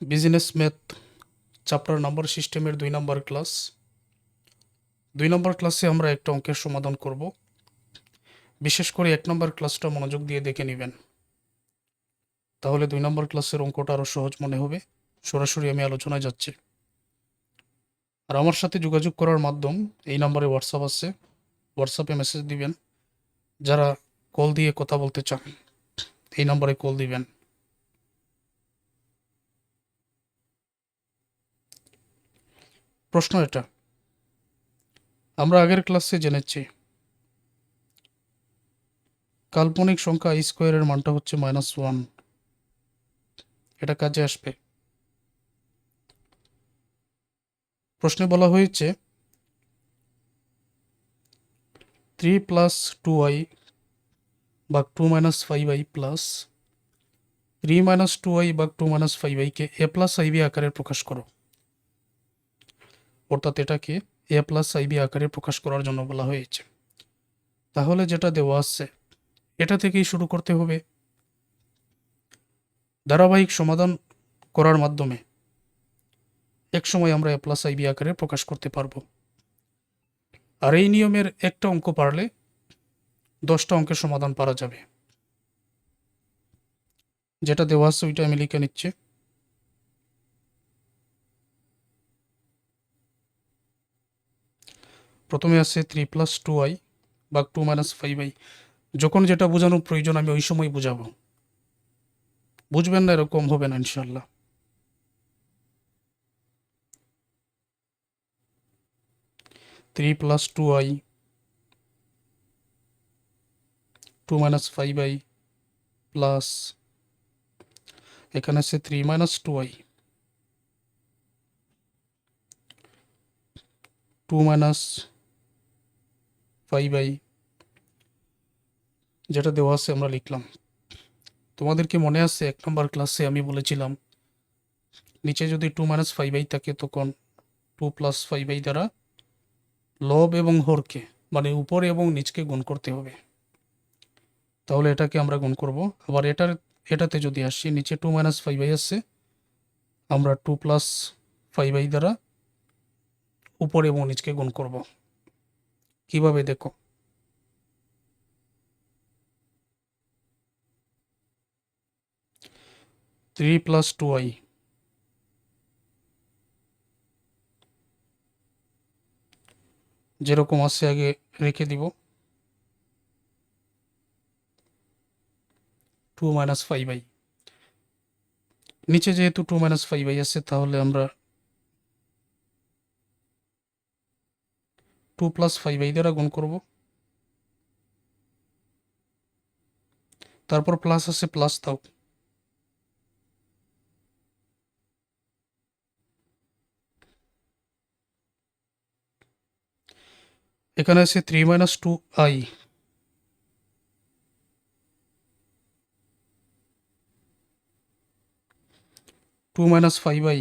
Business math chapter number সিস্টেমের দুই নম্বর class দুই নম্বর ক্লাসে আমরা একটা অঙ্কের সমাধান করব। বিশেষ করে এক নম্বর ক্লাসটা মনোযোগ দিয়ে দেখে নেবেন। তাহলে দুই নম্বর ক্লাসের অঙ্কটা আরও সহজ মনে হবে। সরাসরি আমি আলোচনায় যাচ্ছি। আর আমার সাথে যোগাযোগ করার মাধ্যম এই নম্বরে হোয়াটসঅ্যাপ আছে। হোয়াটসঅ্যাপে মেসেজ দিবেন। যারা কল দিয়ে কথা বলতে চান, এই নম্বরে কল দিবেন। প্রশ্ন এটা। আমরা আগের ক্লাসে জেনেছি, কাল্পনিক সংখ্যা আই স্কোয়ারের মানটা হচ্ছে মাইনাস ওয়ান এটা কাজে আসবে। প্রশ্নে বলা হয়েছে থ্রি প্লাস টু আই বা two minus five i plus three minus two i বা টু মাইনাস ফাইভ আইকে এ প্লাস আইবি আকারে প্রকাশ করো। অর্থাৎ এটাকে এ প্লাস আইবি আকারে প্রকাশ করার জন্য বলা হয়েছে। তাহলে যেটা দেওয়া আছে, এটা থেকেই শুরু করতে হবে। ধারাবাহিক সমাধান করার মাধ্যমে এক সময় আমরা এ প্লাস আইবি আকারে প্রকাশ করতে পারব। আর এই নিয়মের একটা অঙ্ক পারলে দশটা অঙ্কের সমাধান পারা যাবে। যেটা দেওয়া আছে ওইটা আমি লিখে নিচ্ছি। প্রথমে আছে থ্রি প্লাস টু আই বা টু মাইনাস ফাইভ আই যখন যেটা বোঝানোর প্রয়োজন, আমি ওই সময় বুঝাবো। বুঝবেন না এরকম হবে না ইনশাল্লাহ three plus two i two minus five i plus এখানে আছে three minus two i two minus five i যেটা দেওয়া আছে আমরা লিখলাম। তোমাদেরকে মনে আছে এক নম্বর ক্লাসে আমি বলেছিলাম, নিচে যদি টু মাইনাস ফাইভ আই থাকে তখন টু প্লাস ফাইভ আই দ্বারা লব এবং হরকে মানে উপরে এবং নিচকে গুণ করতে হবে। তাহলে এটাকে আমরা গুণ করব। আবার এটার, এটাতে যদি আসি, নিচে টু মাইনাস ফাইভ আই আসছে আমরা টু প্লাস ফাইভ আই দ্বারা উপরে এবং নিচকে গুণ করব। কীভাবে দেখো? থ্রি প্লাস টু আই যেরকম আছে আগে রেখে দিব। টু মাইনাস ফাইভ আই নিচে যেহেতু টু মাইনাস ফাইভ আই আসছে, তাহলে আমরা টু প্লাস ফাইভ আই দ্বারা গুণ করব। তারপর প্লাস আছে প্লাস দাও এখানে আছে three minus two i two minus five i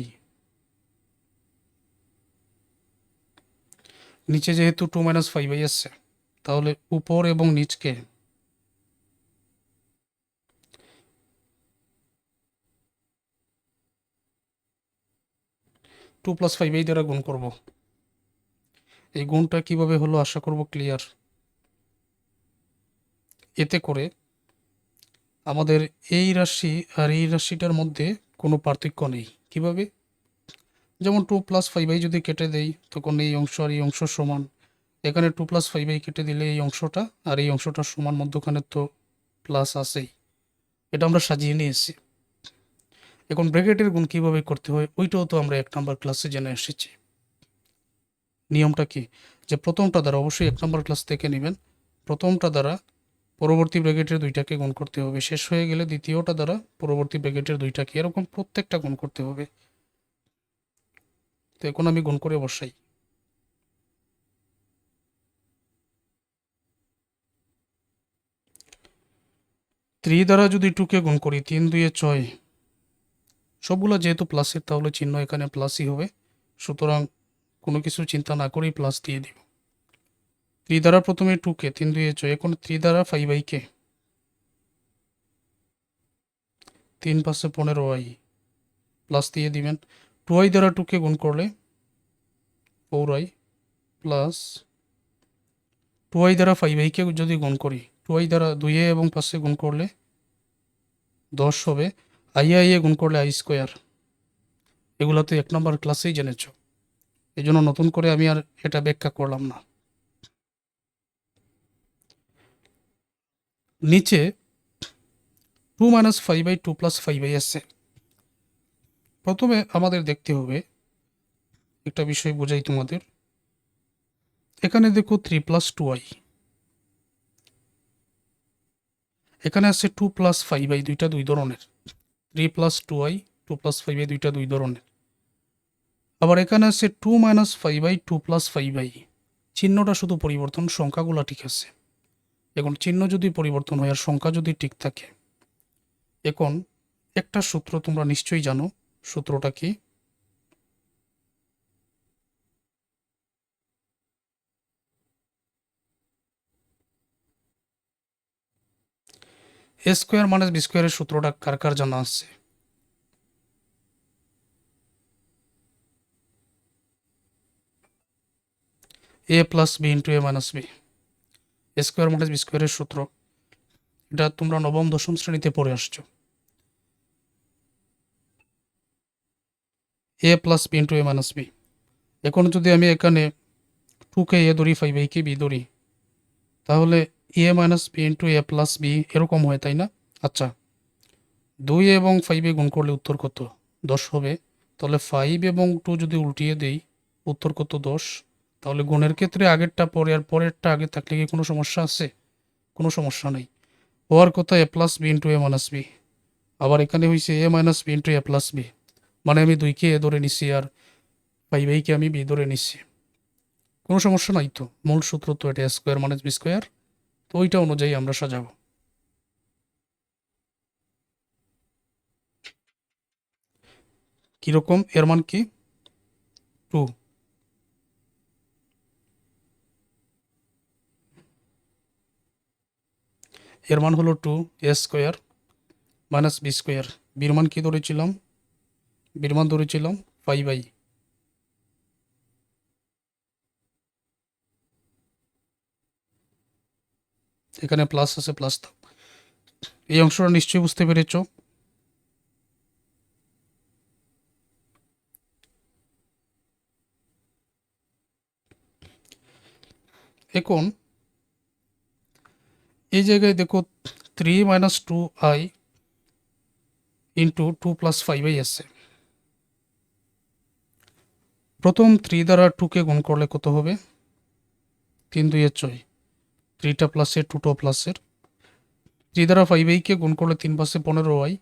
নিচে যেহেতু টু মাইনাস ফাইভ আই আসছে, তাহলে উপর এবং নিচকে টু প্লাস ফাইভ আই দ্বারা গুণ করব। এই গুণটা কীভাবে হলো আশা করব ক্লিয়ার এতে করে আমাদের এই রাশি আর এই রাশিটার মধ্যে কোনো পার্থক্য নেই। কীভাবে? যেমন টু প্লাস ফাইভ আই যদি কেটে দেই, তখন এই অংশ আর এই অংশ সমান। এখানে টু প্লাস ফাইভ আই কেটে দিলে এই অংশটা, আর এই অংশটা সমান মধ্যখানে তো প্লাস আছেই। এটা আমরা সাজিয়ে নিয়েছি। এখন ব্র্যাকেটের গুণ কীভাবে করতে হয়, ওইটাও তো আমরা এক নম্বর ক্লাসে জেনে এসেছি। নিয়মটা কি? যে প্রথমটা দ্বারা অবশ্যই এক নম্বর ক্লাস থেকে নেবেন। প্রথমটা দ্বারা পরবর্তী ব্র্যাকেটের দুইটাকে গুণ করতে হবে। শেষ হয়ে গেলে দ্বিতীয়টা দ্বারা পরবর্তী ব্র্যাকেটের দুইটাকে এরকম প্রত্যেকটা গুণ করতে হবে। তো এখন আমি গুণ করে বসাই। থ্রি দ্বারা যদি টুকে গুণ করি, তিন দুয়ে ছয়, সবগুলো যেহেতু প্লাসের তাহলে চিহ্ন এখানে প্লাসই হবে। সুতরাং কোনো কিছু চিন্তা না করেই প্লাস দিয়ে দিব। থ্রি দ্বারা প্রথমে টুকে, তিন দুয়ে ছয়, এখন থ্রি দ্বারা ফাইভ আইকে তিন পাশে পনেরো আই প্লাস দিয়ে দিবেন। টু আই দ্বারা টুকে গুণ করলে four i plus two i দ্বারা ফাইভ আইকে যদি গুণ করি টু আই দ্বারা দুই এ এবং পাঁচে গুণ করলে দশ হবে। আই আই এ গুণ করলে আই স্কোয়ার এগুলো তো এক নম্বর ক্লাসেই জেনেছ। এই জন্য নতুন করে আমি আর এটা ব্যাখ্যা করলাম না। নিচে two minus five by two plus five by আছে। প্রথমে আমাদের দেখতে হবে একটা বিষয় বোঝাই তোমাদের। এখানে দেখো থ্রি প্লাস টু আই এখানে আছে টু প্লাস ফাইভ আই দুইটা দুই ধরনের। Three plus two i two plus five i দুইটা দুই ধরনের। আবার এখানে আছে two minus five i two plus five i চিহ্নটা শুধু পরিবর্তন, সংখ্যাগুলো ঠিক আছে। এখন চিহ্ন যদি পরিবর্তন হয় আর সংখ্যা যদি ঠিক থাকে, এখন একটা সূত্র তোমরা নিশ্চয়ই জানো। সূত্রটা কি? এ স্কোয়ার মাইনাস বি স্কোয়ারের সূত্রটা কার কার জানা আসছে? A plus b into a minus b. A square minus b স্কোয়ারের সূত্র। এটা তোমরা নবম, দশম শ্রেণীতে পড়ে আসছো। A plus b into a minus b এখন যদি আমি এখানে টুকে এ ধরি ফাইভ কে বি ধরি, তাহলে a minus b into a plus b এরকম হয়, তাই না? আচ্ছা দুই এবং ফাইভে গুণ করলে উত্তর কত? দশ হবে। তাহলে ফাইভ এবং টু যদি উল্টিয়ে দেই, উত্তর কত দশ? তাহলে গুণের ক্ষেত্রে আগেরটা পরে আর পরেরটা আগে থাকলে কি কোনো সমস্যা আছে? কোনো সমস্যা নেই। হওয়ার কথা a plus b into a minus b আবার এখানে হয়েছে a minus b into a plus b মানে আমি দুইকে এ ধরে নিছি আর ফাইভ এইকে আমি বি ধরে নিছি। কোনো সমস্যা নাই তো, মূল সূত্র তো এটা স্কোয়ার মাইনাস বি স্কোয়ার তো ওইটা অনুযায়ী আমরা সাজাবো। কীরকম? এর মান কি? টু এর মান হলো two a square minus b square বির মান কী ধরেছিলাম? বির মান ধরেছিলাম ফাইভ বাই এখানে প্লাস আছে প্লাস দাও। এই অংশটা নিশ্চয়ই বুঝতে পেরেছ। এখন এই জায়গায় দেখো three minus two i into two plus five i আছে। প্রথম থ্রি দ্বারা টুকে গুণ করলে কত হবে? তিন দুইয়ের ছয়। থ্রিটা প্লাসের, টুটো প্লাসের। থ্রি দ্বারা ফাইভ এইকে গুণ করলে তিন পাশে পনেরো আই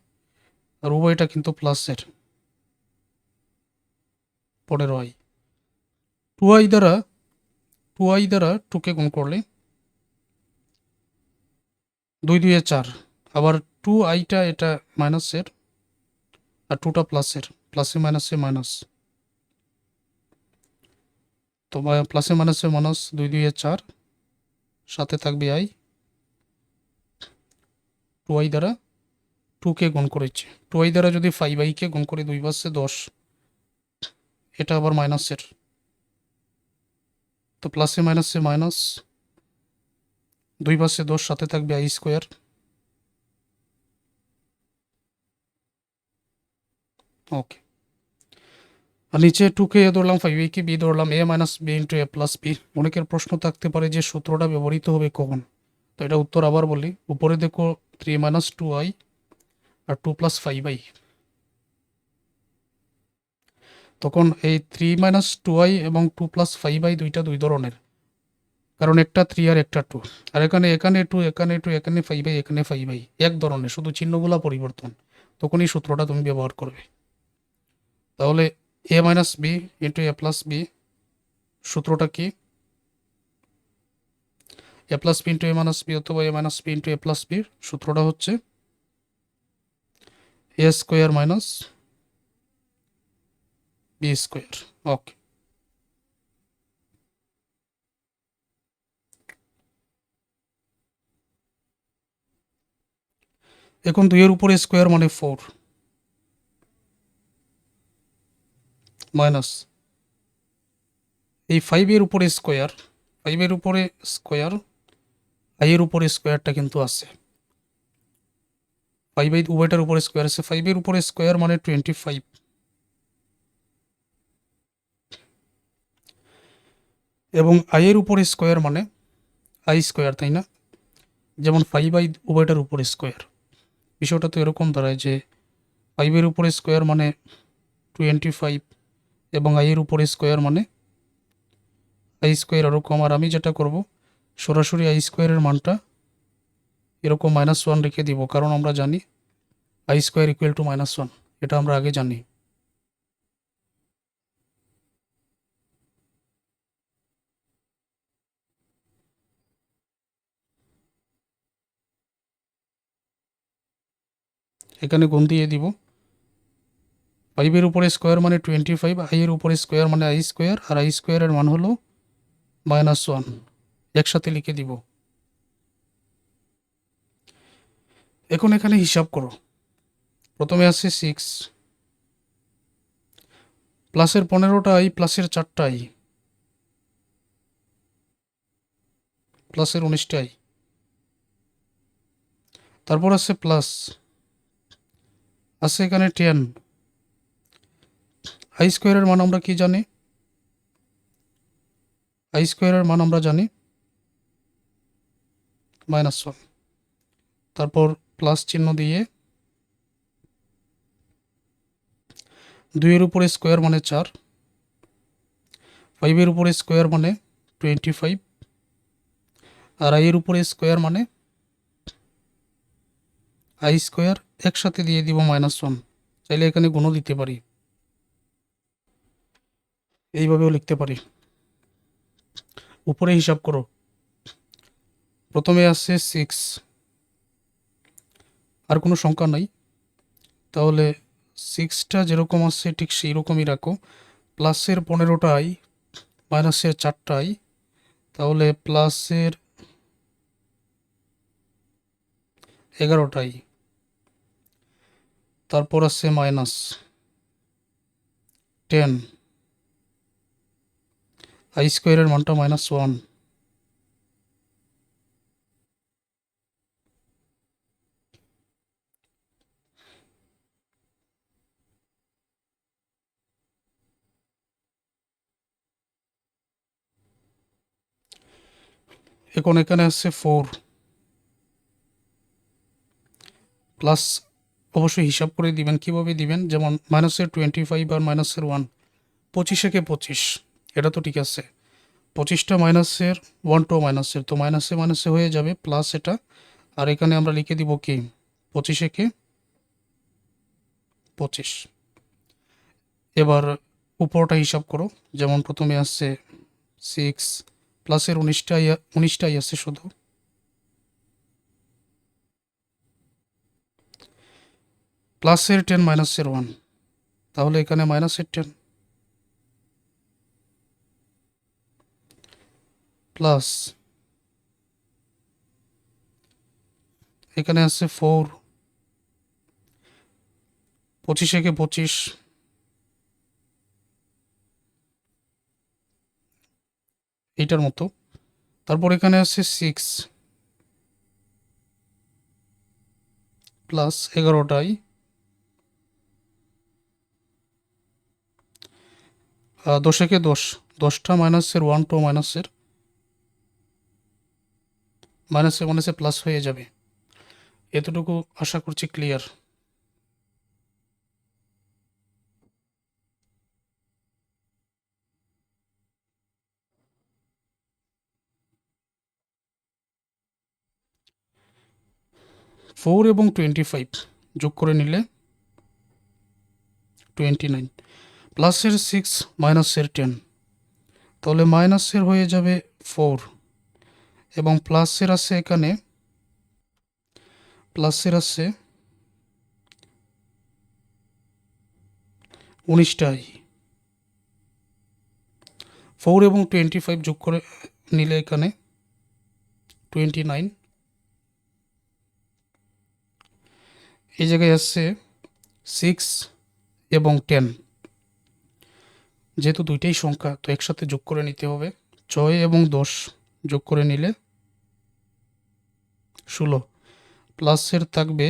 আর উভয়টা কিন্তু প্লাসের। পনেরো আই টু আই দ্বারা টু আই দ্বারা টুকে গুণ করলে দুই দুইয়ে চার। আবার টু আইটা এটা মাইনাসের আর টুটা প্লাসের। প্লাসে মাইনাসে মাইনাস তো প্লাসে মাইনাসে মাইনাস দুই দুইয়ে চার, সাথে থাকবে আই টু আই দ্বারা টুকে গুণ করেছে। টু আই দ্বারা যদি ফাইভ আইকে গুণ করে, দুই পাশে দশ, এটা আবার মাইনাসের তো প্লাসে মাইনাসে মাইনাস দুই পাশে দশ, সাথে থাকবে আই স্কোয়ার ওকে নিচে টুকে এ ধরলাম ফাইভ এ কে বি ধরলাম a minus b into a plus b অনেকের প্রশ্ন থাকতে পারে যে সূত্রটা ব্যবহৃত হবে কখন। তো এটা উত্তর আবার বলি। উপরে দেখো থ্রি মাইনাস টু আই আর টু প্লাস ফাইভ আই তখন এই থ্রি মাইনাস টু আই এবং টু প্লাস ফাইভ আই দুইটা দুই ধরনের। কারণ একটা থ্রি আর একটা টু আর এখানে এখানে টু এখানে টু এখানে ফাইভ আই এখানে ফাইভ আই এক ধরনের, শুধু চিহ্নগুলা পরিবর্তন। তখন এই সূত্রটা তুমি ব্যবহার করবে। তাহলে a minus b into a plus b সূত্রটা কি? A plus b into a minus b অথবা a minus b into a plus বির সূত্রটা হচ্ছে a square minus b square okay এখন দুইয়ের উপরে স্কোয়ার মানে ফোর মাইনাস এই ফাইভের উপরে স্কোয়ার ফাইভের উপরে স্কোয়ার আইয়ের উপরে স্কোয়ারটা কিন্তু আছে। ফাইভ আই উভয়টার উপরে স্কোয়ার আছে ফাইভের উপরে স্কোয়ার মানে টোয়েন্টি ফাইভ এবং আইয়ের উপরে স্কোয়ার মানে আই স্কোয়ার তাই না? যেমন ফাইভ আই উভয়টার উপরে স্কোয়ার বিষয়টা তো এরকম দাঁড়ায় যে ফাইভের উপরে স্কোয়ার মানে টোয়েন্টি ফাইভ এবং আইয়ের উপরে স্কোয়ার মানে আই স্কোয়ার আরও কম, আর আমি যেটা করব, সরাসরি আই স্কোয়ারের মানটা এরকম মাইনাস ওয়ান রেখে দিব, কারণ আমরা জানি i square equal to minus one এটা আমরা আগে জানি। এখানে গুণ দিয়ে দিব। ফাইভের উপরে স্কোয়ার মানে টোয়েন্টি ফাইভ আইয়ের উপরে স্কোয়ার মানে আই স্কোয়ার আর আই স্কোয়ারের মান হলো মাইনাস ওয়ান একসাথে লিখে দিব। এখন এখানে হিসাব করো। প্রথমে আছে সিক্স প্লাসের পনেরোটা আই প্লাসের চারটা আই প্লাসের উনিশটা আই তারপর আছে প্লাস আছে এখানে টেন আই স্কোয়ারের মান আমরা কি জানি? আই স্কোয়ারের মান আমরা জানি মাইনাস ওয়ান তারপর প্লাস চিহ্ন দিয়ে দুইয়ের উপরে স্কোয়ার মানে চার ফাইভের উপরে স্কোয়ার মানে টোয়েন্টি ফাইভ আর আইয়ের উপরে স্কোয়ার মানে আই স্কোয়ার একসাথে দিয়ে দিব মাইনাস ওয়ান চাইলে এখানে গুণও দিতে পারি। এইভাবেও লিখতে পারি। উপরে হিসাব করো। প্রথমে আছে সিক্স আর কোনো সংখ্যা নাই। তাহলে সিক্সটা যেরকম আছে ঠিক সেই রকমই রাখো। প্লাসের পনেরোটা আই মাইনাসের চারটা আই তাহলে প্লাসের এগারোটাই। তারপর আছে মাইনাস। টেন। আই স্কোয়ারের মানটা মাইনাস ওয়ান এখন এখানে আছে ফোর প্লাস অবশ্যই হিসাব করে দিবেন, কীভাবে দিবেন? যেমন মাইনাসের টোয়েন্টি ফাইভ আর মাইনাসের ওয়ান পঁচিশেকে পঁচিশ। এটা তো ঠিক আছে। পঁচিশটা মাইনাসের ওয়ান টু মাইনাসের, তো মাইনাসে মাইনাসে হয়ে যাবে প্লাস এটা। আর এখানে আমরা লিখে দিব কি? পঁচিশে কে পঁচিশ। এবার উপরটা হিসাব করো। যেমন প্রথমে আসছে সিক্স প্লাসের উনিশটাই উনিশটাই আছে শুধু। প্লাসের টেন মাইনাসের ওয়ান তাহলে এখানে মাইনাসের টেন প্লাস এখানে আছে ফোর, পঁচিশে কে পঁচিশ। এইটার মতো। তারপর এখানে আছে সিক্স প্লাস এগারোটাই। দশেকে দশ, দশটা মাইনাসের, ওয়ান টু মাইনাসের। মাইনাসে মাইনাসে প্লাস হয়ে যাবে। এতটুকু আশা করছি ক্লিয়ার ফোর এবং টোয়েন্টি ফাইভ যোগ করে নিলে টোয়েন্টি নাইন প্লাসের সিক্স মাইনাসের টেন তাহলে মাইনাসের হয়ে যাবে ফোর এবং প্লাসের আছে এখানে। প্লাসের আছে উনিশটাই। ফোর এবং টোয়েন্টি ফাইভ যোগ করে নিলে এখানে টোয়েন্টি নাইন এই জায়গায় আসছে সিক্স এবং টেন। যেহেতু দুইটাই সংখ্যা, তো একসাথে যোগ করে নিতে হবে। ছয় এবং দশ যোগ করে নিলে ষোলো। প্লাসের থাকবে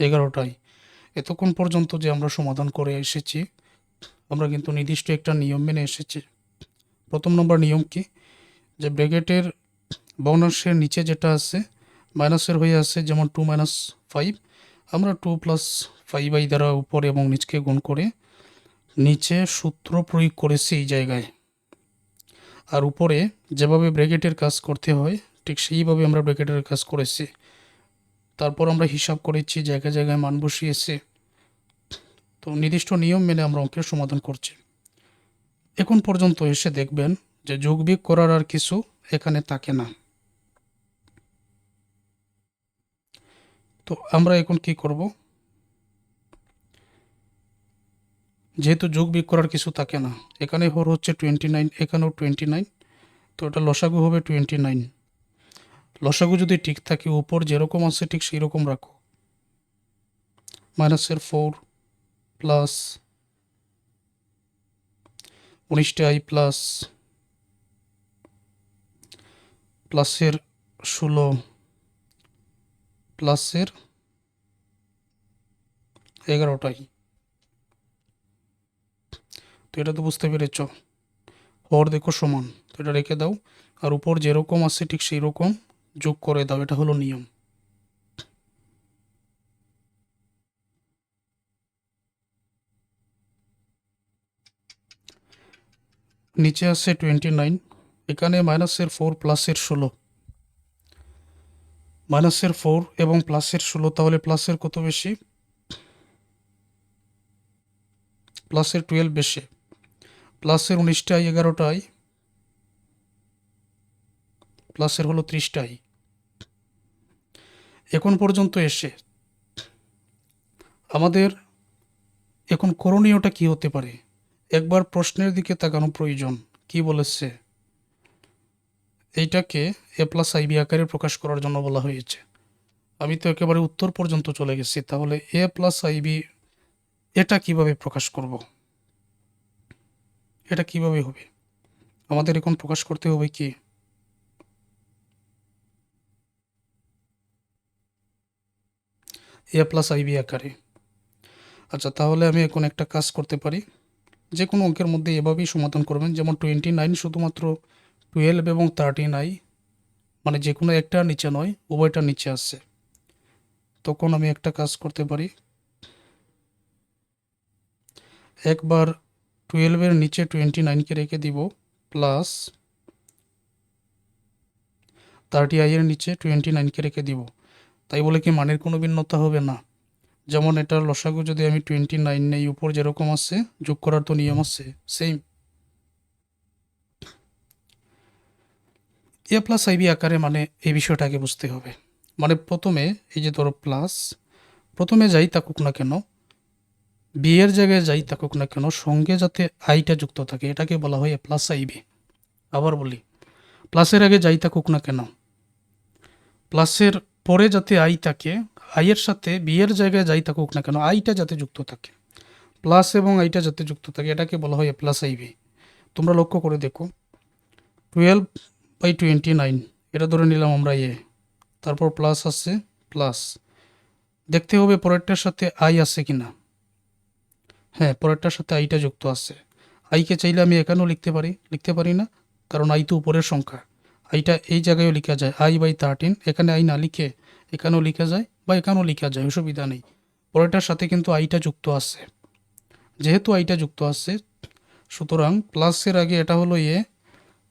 এগারোটাই এতক্ষণ পর্যন্ত যে আমরা সমাধান করে এসেছি, আমরা কিন্তু নির্দিষ্ট একটা নিয়ম মেনে এসেছি। প্রথম নম্বর নিয়ম কি? যে ব্র্যাকেটের ভগ্নাংশের নিচে যেটা আছে মাইনাসের হয়ে আছে যেমন টু মাইনাস ফাইভ আমরা টু প্লাস ফাইভ আই দ্বারা উপরে এবং নিচকে গুণ করে নিচে সূত্র প্রয়োগ করেছি এই জায়গায়। আর উপরে যেভাবে ব্র্যাকেটের কাজ করতে হয়, ঠিক সেইভাবে আমরা ব্র্যাকেটের কাজ করেছি। তারপর আমরা হিসাব করেছি জায়গায় জায়গায় মান বসিয়েছি। তো নির্দিষ্ট নিয়ম মেনে আমরা অঙ্কের সমাধান করছি। এখন পর্যন্ত এসে দেখবেন যে যোগ করার আর কিছু এখানে থাকে না। তো আমরা এখন কি করব? যেহেতু যোগ বিয়োগ করার কিছু থাকে না। এখানে হর হচ্ছে টোয়েন্টি নাইন এখানেও টোয়েন্টি নাইন তো এটা লসাগু হবে টোয়েন্টি নাইন লসাগু যদি ঠিক থাকে, উপর যেরকম আছে ঠিক সেই রকম রাখো মাইনাসের ফোর প্লাস উনিশটা আই প্লাস প্লাসের ষোলো প্লাসের এগারোটাই। তো এটা তো বুঝতে পেরেছ। হর দেখো সমান, তো এটা রেখে দাও। আর উপর যেরকম আছে ঠিক সেই রকম যোগ করে দাও, এটা হলো নিয়ম। নিচে আছে টোয়েন্টি নাইন এখানে মাইনাসের ফোর প্লাসের ষোলো। মাইনাসের ফোর এবং প্লাসের ষোলো, তাহলে প্লাসের কত বেশি? প্লাসের টুয়েলভ বেশি। প্লাসের উনিশটাই, এগারোটাই। প্লাসের হলো ত্রিশটাই। এখন পর্যন্ত এসে আমাদের এখন করণীয়টা কি হতে পারে? একবার প্রশ্নের দিকে তাকানো প্রয়োজন, কি বলেছে? এইটাকে এ প্লাস আইবি আকারে প্রকাশ করার জন্য বলা হয়েছে। আমি তো একেবারে উত্তর পর্যন্ত চলে গেছি, তাহলে এ প্লাস আইবি এটা কীভাবে প্রকাশ করব? এটা কীভাবে হবে? আমাদের এখন প্রকাশ করতে হবে কি? এ প্লাস আইবি আকারে। আচ্ছা তাহলে আমি এখন একটা কাজ করতে পারি। যে কোনো অঙ্কের মধ্যে এভাবেই সমাধান করবেন। যেমন টোয়েন্টি নাইন শুধুমাত্র টুয়েলভ এবং থার্টিন আই মানে যে কোনো একটা নিচে নয়, উভয়টা নিচে আসছে। তখন আমি একটা কাজ করতে পারি। একবার টুয়েলভের নিচে টোয়েন্টি নাইনকে রেখে দিব প্লাস থার্টি আইয়ের নিচে টোয়েন্টি নাইনকে রেখে দিব। তাই বলে কি মানের কোনো ভিন্নতা হবে না? যেমন এটার লসাগু যদি আমি টোয়েন্টি নাইন নেই উপর যেরকম আছে, যোগ করার তো নিয়ম আছে সেম এ প্লাস আইবি আকারে মানে এই বিষয়টাকে বুঝতে হবে। মানে প্রথমে, এই যে ধরো প্লাস প্রথমে যাই থাকুক না কেন বিয়ের জায়গায় যাই থাকুক না কেন, সঙ্গে যাতে আইটা যুক্ত থাকে, এটাকে বলা হয় প্লাস আইবি আবার বলি প্লাসের আগে যাই থাকুক না কেন প্লাসের পরে যাতে আই থাকে আইয়ের সাথে বিয়ের জায়গায় যাই থাকুক না কেন আইটা যাতে যুক্ত থাকে প্লাস এবং আইটা যাতে যুক্ত থাকে, এটাকে বলা হয় প্লাস আইবি তোমরা লক্ষ্য করে দেখো টুয়েলভ বাই টোয়েন্টি নাইন এটা ধরে নিলাম আমরা এ তারপর প্লাস আছে প্লাস দেখতে হবে পরেরটার সাথে আই আছে কি না হ্যাঁ পরেরটার সাথে আইটা যুক্ত আছে। আইকে চাইলে আমি এখানেও লিখতে পারি। লিখতে পারি না, কারণ আই তো উপরের সংখ্যা। আইটা এই জায়গায়ও লেখা যায়, আই বাই থার্টিন এখানে আই না লিখে এখানেও লেখা যায় বা এখানেও লেখা যায়, অসুবিধা নেই। পরেরটার সাথে কিন্তু আইটা যুক্ত আছে। যেহেতু আইটা যুক্ত আছে, সুতরাং প্লাসের আগে এটা হলো এ,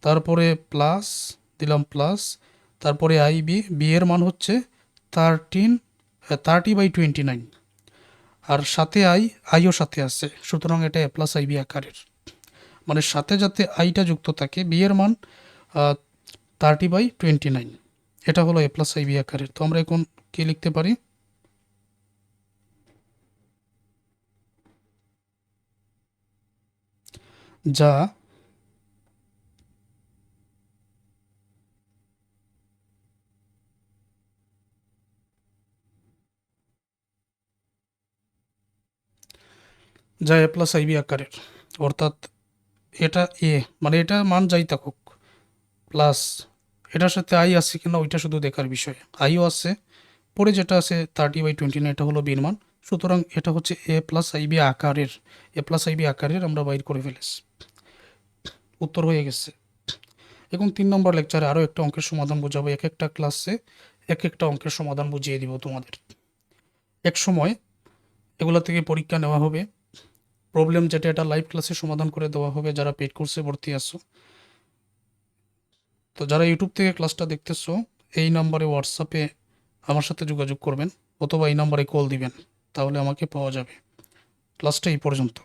তারপরে প্লাস দিলাম প্লাস তারপরে আই বি বি এর মান হচ্ছে thirteen thirty by twenty nine আর সাথে আই, আইও সাথে আছে। সুতরাং এটা এ প্লাস আই বি আকারের। মানে সাথে যাতে আইটা যুক্ত থাকে বি এর মান থার্টি বাই টোয়েন্টি নাইন এটা হলো এ প্লাস আই বি আকারের। তো আমরা এখন কি লিখতে পারি? যা যা এ প্লাস আইবি আকারের। অর্থাৎ এটা এ মানে এটা মান যাই থাকুক প্লাস এটার সাথে আই আছে কিনা ওইটা শুধু দেখার বিষয়। আইও আছে, পরে যেটা আছে থার্টি বাই টোয়েন্টি নাইন এটা হলো বির মান। সুতরাং এটা হচ্ছে এ প্লাস আইবি আকারের এ প্লাস আইবি আকারের আমরা বাইর করে ফেলেছি। উত্তর হয়ে গেছে। এবং তিন নম্বর লেকচারে আরও একটা অঙ্কের সমাধান বোঝাবো। এক একটা ক্লাসে এক একটা অঙ্কের সমাধান বুঝিয়ে দিব তোমাদের। এক সময় এগুলো থেকে পরীক্ষা নেওয়া হবে। প্রবলেম যেটা, এটা লাইভ ক্লাসে সমাধান করে দেওয়া হবে যারা পেড কোর্সে ভর্তি আসো তো যারা ইউটিউব থেকে ক্লাসটা দেখতেছো, এই নাম্বারে হোয়াটসঅ্যাপে আমার সাথে যোগাযোগ করবেন, অথবা এই নাম্বারে কল দিবেন, তাহলে আমাকে পাওয়া যাবে। ক্লাসটা এই পর্যন্ত।